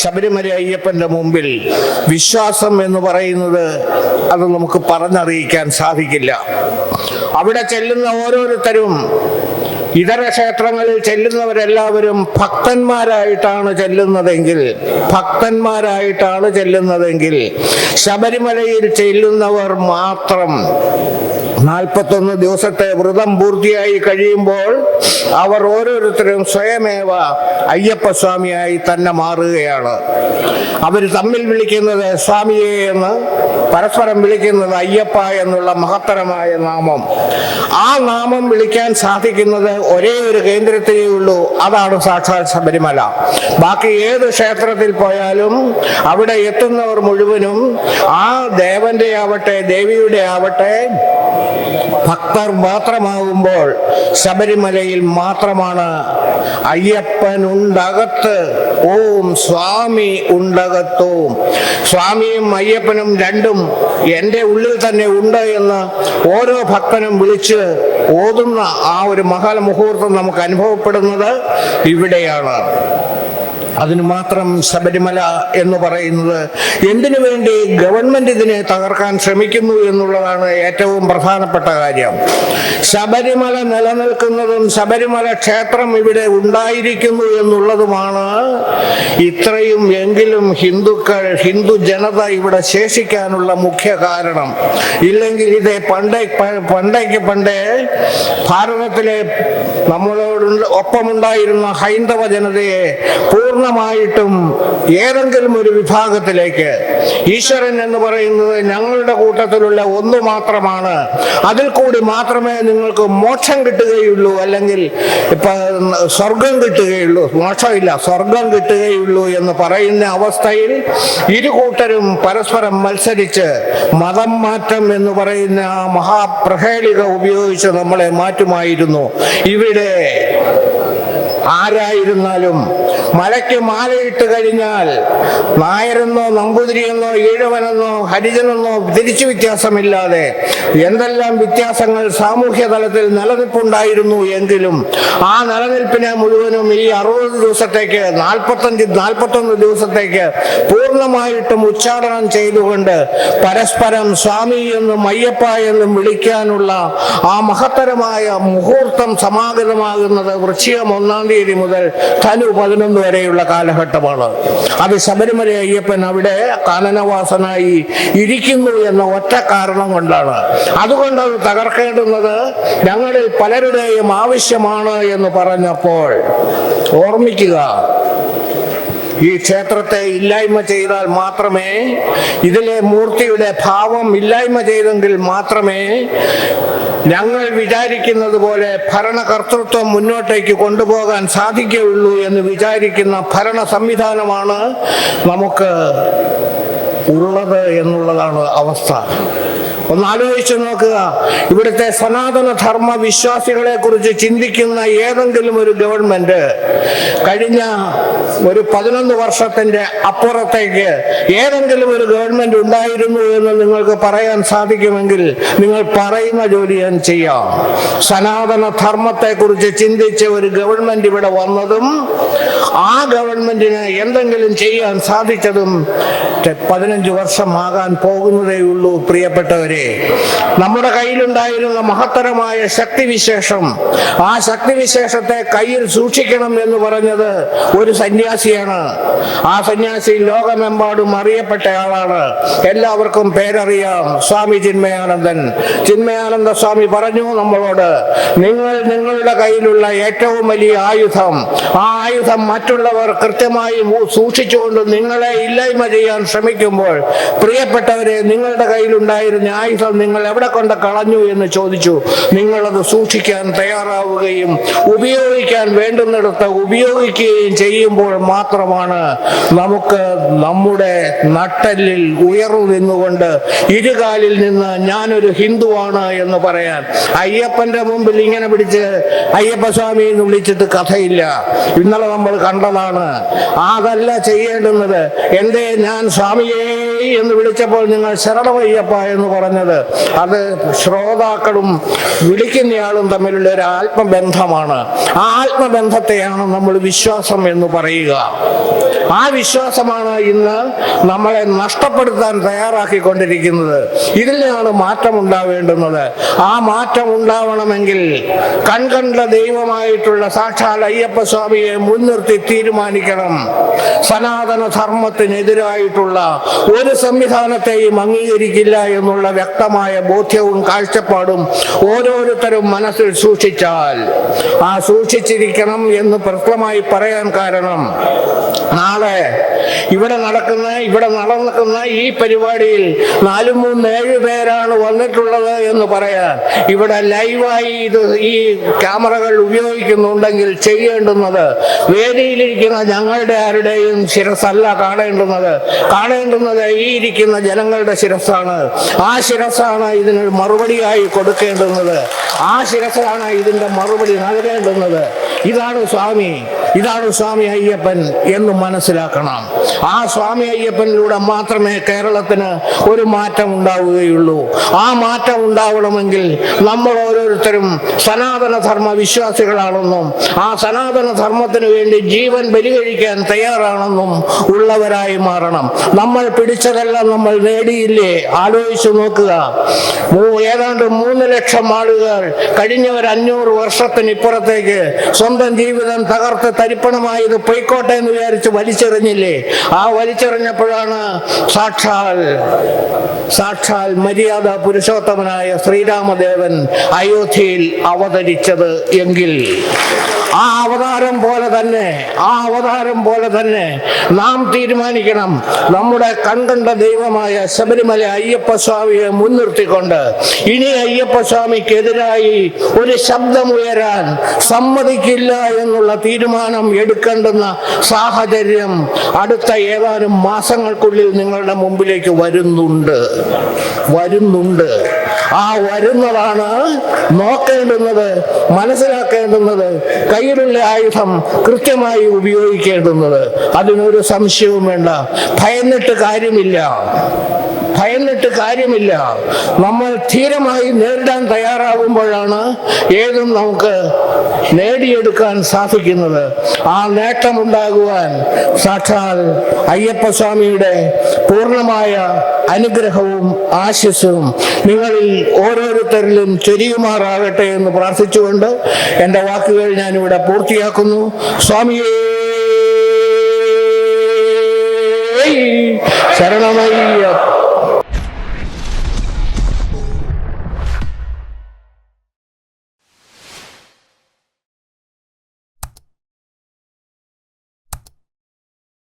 ശബരിമല അയ്യപ്പന്റെ മുമ്പിൽ വിശ്വാസം എന്ന് പറയുന്നത് അത് നമുക്ക് പറഞ്ഞറിയിക്കാൻ സാധിക്കില്ല. അവിടെ ചെല്ലുന്ന ഓരോരുത്തരും ഇതര ക്ഷേത്രങ്ങളിൽ ചെല്ലുന്നവരെല്ലാവരും ഭക്തന്മാരായിട്ടാണ് ചെല്ലുന്നതെങ്കിൽ ഭക്തന്മാരായിട്ടാണ് ചെല്ലുന്നതെങ്കിൽ ശബരിമലയിൽ ചെല്ലുന്നവർ മാത്രം നാൽപ്പത്തൊന്ന് ദിവസത്തെ വ്രതം പൂർത്തിയായി കഴിയുമ്പോൾ അവർ ഓരോരുത്തരും സ്വയമേവ അയ്യപ്പ സ്വാമിയായി തന്നെ മാറുകയാണ്. അവർ തമ്മിൽ വിളിക്കുന്നത് സ്വാമിയെ എന്ന് പരസ്പരം വിളിക്കുന്നത് അയ്യപ്പ എന്നുള്ള മഹത്തരമായ നാമം. ആ നാമം വിളിക്കാൻ സാധിക്കുന്നത് ഒരേ ഒരു കേന്ദ്രത്തിലേ ഉള്ളൂ. അതാണ് സാക്ഷാൽ ശബരിമല. ബാക്കി ഏത് ക്ഷേത്രത്തിൽ പോയാലും അവിടെ എത്തുന്നവർ മുഴുവനും ആ ദേവന്റെ ആവട്ടെ ദേവിയുടെ ആവട്ടെ ഭക്തർ മാത്രമാകുമ്പോൾ ശബരിമലയിൽ മാത്രമാണ് അയ്യപ്പൻ ഉണ്ടകത്ത്. ഓം സ്വാമി ഉണ്ടകത്തോം. സ്വാമിയും അയ്യപ്പനും രണ്ടും എന്റെ ഉള്ളിൽ തന്നെ ഉണ്ട് എന്ന് ഓരോ ഭക്തനും വിളിച്ച് ഓതുന്ന ആ ഒരു മഹാ മുഹൂർത്തം നമുക്ക് അനുഭവപ്പെടുന്നത് ഇവിടെയാണ്. അതിന് മാത്രം ശബരിമല എന്ന് പറയുന്നത് എന്തിനു വേണ്ടി ഗവൺമെന്റ് ഇതിനെ തകർക്കാൻ ശ്രമിക്കുന്നു എന്നുള്ളതാണ് ഏറ്റവും പ്രധാനപ്പെട്ട കാര്യം. ശബരിമല നിലനിൽക്കുന്നതും ശബരിമല ക്ഷേത്രം ഇവിടെ ഉണ്ടായിരിക്കുന്നു എന്നുള്ളതുമാണ് ഇത്രയും എങ്കിലും ഹിന്ദുക്കൾ ഹിന്ദു ജനത ഇവിടെ ശേഷിക്കാനുള്ള മുഖ്യ കാരണം. ഇല്ലെങ്കിൽ ഇത് പണ്ടേ പണ്ടേക്ക് പണ്ടേ ഭാരതത്തിലെ നമ്മളോട് ഒപ്പമുണ്ടായിരുന്ന ഹൈന്ദവ ജനതയെ പൂർണമായിട്ടും ഏതെങ്കിലും ഒരു വിഭാഗത്തിലേക്ക് ഈശ്വരൻ എന്ന് പറയുന്നത് ഞങ്ങളുടെ കൂട്ടത്തിലുള്ള ഒന്ന് മാത്രമാണ്. അതിൽ കൂടി മാത്രമേ നിങ്ങൾക്ക് മോക്ഷം കിട്ടുകയുള്ളൂ അല്ലെങ്കിൽ ഇപ്പൊ സ്വർഗം കിട്ടുകയുള്ളൂ. മോക്ഷമില്ല സ്വർഗം കിട്ടുകയുള്ളൂ എന്ന് പറയുന്ന അവസ്ഥയിൽ ഇരു കൂട്ടരും പരസ്പരം മത്സരിച്ച് മതം മാറ്റം എന്ന് പറയുന്ന ആ മഹാപ്രഹേളിക ഉപയോഗിച്ച് നമ്മളെ മാറ്റുമായിരുന്നു. ഇവിടെ ആരായിരുന്നാലും മലയ്ക്ക് മാലയിട്ട് കഴിഞ്ഞാൽ നായരെന്നോ നമ്പൂതിരിയെന്നോ ഈഴവനെന്നോ ഹരിജനെന്നോ തിരിച്ചു വ്യത്യാസമില്ലാതെ എന്തെല്ലാം വ്യത്യാസങ്ങൾ സാമൂഹ്യ തലത്തിൽ നിലനിൽപ്പുണ്ടായിരുന്നു എങ്കിലും ആ നിലനിൽപ്പിനെ മുഴുവനും ഈ അറുപത് ദിവസത്തേക്ക് നാൽപ്പത്തഞ്ച് നാൽപ്പത്തൊന്ന് ദിവസത്തേക്ക് പൂർണമായിട്ടും ഉച്ചാരണം ചെയ്തുകൊണ്ട് പരസ്പരം സ്വാമി എന്നും അയ്യപ്പ എന്നും വിളിക്കാനുള്ള ആ മഹത്തരമായ മുഹൂർത്തം സമാഗതമാകുന്നത് വൃശ്ചികം ഒന്നാം തീയതി മുതൽ ധനു പതിനൊന്ന് വരെയുള്ള കാലഘട്ടമാണ്. അത് ശബരിമല അയ്യപ്പൻ അവിടെ കാനനവാസനായി ഇരിക്കുന്നു എന്ന ഒറ്റ കാരണം കൊണ്ടാണ്. അതുകൊണ്ട് അത് തകർക്കേണ്ടുന്നത് ഞങ്ങളിൽ പലരുടെയും ആവശ്യമാണ് എന്ന് പറഞ്ഞപ്പോൾ ഓർമ്മിക്കുക ഈ ക്ഷേത്രത്തെ ഇല്ലായ്മ ചെയ്താൽ മാത്രമേ ഇതിലെ മൂർത്തിയുടെ ഭാവം ഇല്ലായ്മ ചെയ്തെങ്കിൽ മാത്രമേ ഞങ്ങൾ വിചാരിക്കുന്നത് പോലെ ഭരണകർത്തൃത്വം മുന്നോട്ടേക്ക് കൊണ്ടുപോകാൻ സാധിക്കുകയുള്ളൂ എന്ന് വിചാരിക്കുന്ന ഭരണ സംവിധാനമാണ് നമുക്ക് ഉള്ളത് എന്നുള്ളതാണ് അവസ്ഥ. ഒന്ന് ആലോചിച്ച് നോക്കുക. ഇവിടുത്തെ സനാതന ധർമ്മ വിശ്വാസികളെ കുറിച്ച് ചിന്തിക്കുന്ന ഏതെങ്കിലും ഒരു ഗവൺമെന്റ് കഴിഞ്ഞ ഒരു പതിനൊന്ന് വർഷത്തിന്റെ അപ്പുറത്തേക്ക് ഏതെങ്കിലും ഒരു ഗവൺമെന്റ് ഉണ്ടായിരുന്നു എന്ന് നിങ്ങൾക്ക് പറയാൻ സാധിക്കുമെങ്കിൽ നിങ്ങൾ പറയുന്ന ജോലി ഞാൻ ചെയ്യാം. സനാതന ധർമ്മത്തെ കുറിച്ച് ചിന്തിച്ച ഒരു ഗവൺമെന്റ് ഇവിടെ വന്നതും ആ ഗവൺമെന്റിന് എന്തെങ്കിലും ചെയ്യാൻ സാധിച്ചതും പതിനഞ്ചു വർഷമാകാൻ പോകുന്നതേ ഉള്ളൂ പ്രിയപ്പെട്ടവരെ. നമ്മുടെ കയ്യിലുണ്ടായിരുന്ന മഹത്തരമായ ശക്തിവിശേഷം ആ ശക്തിവിശേഷത്തെ കയ്യിൽ സൂക്ഷിക്കണം എന്ന് പറഞ്ഞത് ഒരു സന്യാസിയാണ്. ആ സന്യാസി ലോകമെമ്പാടും അറിയപ്പെട്ട ആളാണ്. എല്ലാവർക്കും പേരറിയാം സ്വാമി ചിന്മയാനന്ദൻ. ചിന്മയാനന്ദ സ്വാമി പറഞ്ഞു നമ്മളോട് നിങ്ങൾ നിങ്ങളുടെ കയ്യിലുള്ള ഏറ്റവും വലിയ ആയുധം ആ ആയുധം മറ്റുള്ളവർ കൃത്യമായി സൂക്ഷിച്ചുകൊണ്ട് നിങ്ങളെ ഇല്ലായ്മ ചെയ്യാൻ ശ്രമിക്കുമ്പോൾ പ്രിയപ്പെട്ടവരെ നിങ്ങളുടെ കയ്യിലുണ്ടായിരുന്ന ആയുധം നിങ്ങൾ എവിടെ കൊണ്ട് കളഞ്ഞു എന്ന് ചോദിച്ചു. നിങ്ങളത് സൂക്ഷിക്കാൻ തയ്യാറാവുകയും ഉപയോഗിക്കാൻ വേണ്ടുന്നിടത്ത് ഉപയോഗിക്കുകയും ചെയ്യുമ്പോൾ മാത്രമാണ് നമുക്ക് നമ്മുടെ നട്ടലിൽ ഉയർന്നു നിന്നുകൊണ്ട് ഇരുകാലിൽ നിന്ന് ഞാനൊരു ഹിന്ദുവാണ് എന്ന് പറയാൻ. അയ്യപ്പന്റെ മുമ്പിൽ ഇങ്ങനെ പിടിച്ച് അയ്യപ്പസ്വാമി എന്ന് വിളിച്ചിട്ട് കഥയില്ല. ഇന്നലെ നമ്മൾ കണ്ടതാണ്. അതല്ല ചെയ്യേണ്ടുന്നത്. എന്തേ ഞാൻ സ്വാമിയേ എന്ന് വിളിച്ചപ്പോൾ നിങ്ങൾ ശരണമയ്യപ്പ എന്ന് പറഞ്ഞത്. അത് ശ്രോതാക്കളും വിളിക്കുന്നയാളും തമ്മിലുള്ള ഒരു ആത്മബന്ധമാണ്. ആ ആത്മബന്ധത്തെയാണ് നമ്മൾ വിശ്വാസം എന്ന് പറയുക. ആ വിശ്വാസമാണ് ഇന്ന് നമ്മളെ നഷ്ടപ്പെടുത്താൻ തയ്യാറാക്കിക്കൊണ്ടിരിക്കുന്നത്. ഇതിലാണ് മാറ്റം ഉണ്ടാവേണ്ടുന്നത് ആ മാറ്റം ഉണ്ടാവണമെങ്കിൽ കൺകണ്ട ദൈവമായിട്ടുള്ള സാക്ഷാൽ അയ്യപ്പ സ്വാമിയെ മുൻനിർത്തി തീരുമാനിക്കണം. സനാതന ധർമ്മത്തിനെതിരായിട്ടുള്ള ഒരു സംവിധാനത്തെയും അംഗീകരിക്കില്ല എന്നുള്ള വ്യക്തമായ ബോധ്യവും കാഴ്ചപ്പാടും ഓരോരുത്തരും മനസ്സിൽ സൂക്ഷിച്ചാൽ ആ സൂക്ഷിച്ചിരിക്കണം എന്ന് പ്രത്യമായി പറയാൻ കാരണം നാളെ ഇവിടെ നടക്കുന്ന ഇവിടെ നടക്കുന്ന ഈ പരിപാടിയിൽ നാലും മൂന്ന് ഏഴ് പേരാണ് വന്നിട്ടുള്ളത് എന്ന് പറയാൻ. ഇവിടെ ലൈവായി ഇത് ഈ ക്യാമറകൾ ഉപയോഗിക്കുന്നുണ്ടെങ്കിൽ ചെയ്യേണ്ടുന്നത് വേദിയിലിരിക്കുന്ന ഞങ്ങളുടെ ആരുടെയും ശിരസല്ല കാണേണ്ടുന്നത്. കാണേണ്ടുന്നത് ഈ ഇരിക്കുന്ന ജനങ്ങളുടെ ശിരസാണ് ആ ശിരസാണ് ഇതിന് മറുപടിയായി കൊടുക്കേണ്ടുന്നത്. ആ ശിരസാണ് ഇതിന്റെ മറുപടി നൽകേണ്ടുന്നത്. ഇതാണ് സ്വാമി. ഇതാണ് സ്വാമി അയ്യപ്പൻ എന്ന് മനസ്സിലാക്കണം. ആ സ്വാമി അയ്യപ്പനിലൂടെ മാത്രമേ കേരളത്തിന് ഒരു മാറ്റം ഉണ്ടാവുകയുള്ളൂ. ആ മാറ്റം ഉണ്ടാവണമെങ്കിൽ നമ്മൾ ഓരോരുത്തരും സനാതന ധർമ്മ വിശ്വാസികളാണെന്നും ആ സനാതന ധർമ്മത്തിന് വേണ്ടി ജീവൻ ബലികഴിക്കാൻ തയ്യാറാണെന്നും ഉള്ളവരായി മാറണം. നമ്മൾ പിടിച്ചതെല്ലാം നമ്മൾ നേടിയില്ലേ? ആലോചിച്ചു നോക്കുക. ഏതാണ്ട് മൂന്ന് ലക്ഷം ആളുകൾ കഴിഞ്ഞ ഒരു അഞ്ഞൂറ് വർഷത്തിന് ഇപ്പുറത്തേക്ക് സ്വന്തം ജീവിതം തകർത്ത് തരിപ്പണമായത് പൊയ്ക്കോട്ടെ എന്ന് വിചാരിച്ച് വലിച്ചെറിഞ്ഞില്ലേ? ആ വലിച്ചെറിഞ്ഞപ്പോഴാണ് സാക്ഷാൽ സാക്ഷാൽ മര്യാദ പുരുഷോത്തമനായ ശ്രീരാമദേവൻ അയോധ്യയിൽ അവതരിച്ചത് എങ്കിൽ. ആ അവതാരം പോലെ തന്നെ ആ അവതാരം പോലെ തന്നെ നാം തീരുമാനിക്കണം. നമ്മുടെ കണ്ടണ്ട ദൈവമായ ശബരിമല അയ്യപ്പ സ്വാമിയെ മുൻനിർത്തിക്കൊണ്ട് ഇനി അയ്യപ്പ സ്വാമിക്കെതിരായി ഒരു ശബ്ദമുയരാൻ സമ്മതിക്കില്ല എന്നുള്ള തീരുമാനം എടുക്കേണ്ടുന്ന സാഹചര്യം അടുത്ത ഏതാനും മാസങ്ങൾക്കുള്ളിൽ നിങ്ങളുടെ മുമ്പിലേക്ക് വരുന്നുണ്ട്. വരുന്നുണ്ട്. ആ വരുന്നതാണ് നോക്കേണ്ടുന്നത് മനസ്സിലാക്കേണ്ടുന്നത് കയ്യിലുള്ള ആയുധം കൃത്യമായി ഉപയോഗിക്കേണ്ടുന്നത്. അതിനൊരു സംശയവും വേണ്ട. ഭയന്നിട്ട് കാര്യമില്ല. ഭയന്നിട്ട് കാര്യമില്ല. നമ്മൾ ധീരമായി നേരിടാൻ തയ്യാറാകുമ്പോഴാണ് ഏതും നമുക്ക് നേടിയെടുക്കാൻ സാധിക്കുന്നത്. ആ നേട്ടമുണ്ടാകുവാൻ സാക്ഷാൽ അയ്യപ്പസ്വാമിയുടെ പൂർണമായ അനുഗ്രഹവും ആശസ്സും നിങ്ങളിൽ ഓരോരുത്തരിലും ചൊരിയുമാറാകട്ടെ എന്ന് പ്രാർത്ഥിച്ചുകൊണ്ട് എന്റെ വാക്കുകൾ ഞാനിവിടെ പൂർത്തിയാക്കുന്നു. സ്വാമിയേ